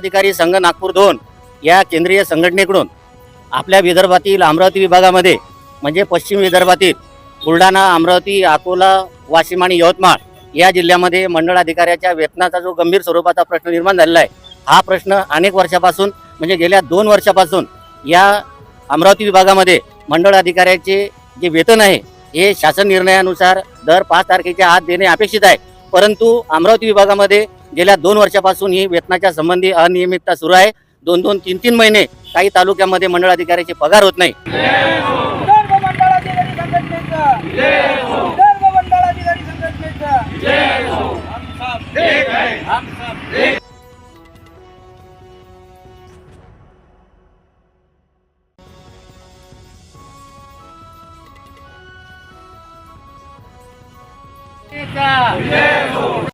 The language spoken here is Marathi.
पदाधिकारी संघ नागपूर दोन या केंद्रीय संघटनेकडून आपल्या विदर्भातील अमरावती विभागामध्ये म्हणजे पश्चिम विदर्भातील बुलढाणा अमरावती अकोला वाशिम आणि यवतमाळ या जिल्ह्यामध्ये मंडळ अधिकाऱ्याच्या वेतनाचा जो गंभीर स्वरूपाचा प्रश्न निर्माण झालेला आहे हा प्रश्न अनेक वर्षापासून म्हणजे गेल्या दोन वर्षापासून या अमरावती विभागामध्ये मंडळ अधिकाऱ्याचे जे वेतन आहे हे शासन निर्णयानुसार दर पाच तारखेच्या आत देणे अपेक्षित आहे. परंतु अमरावती विभागामध्ये गेल्या दोन वर्षापासून ही वेतनाच्या संबंधी अनियमितता सुरू आहे. दोन दोन तीन तीन महिने काही तालुक्यामध्ये मंडळ अधिकाऱ्याचे पगार होत नाही.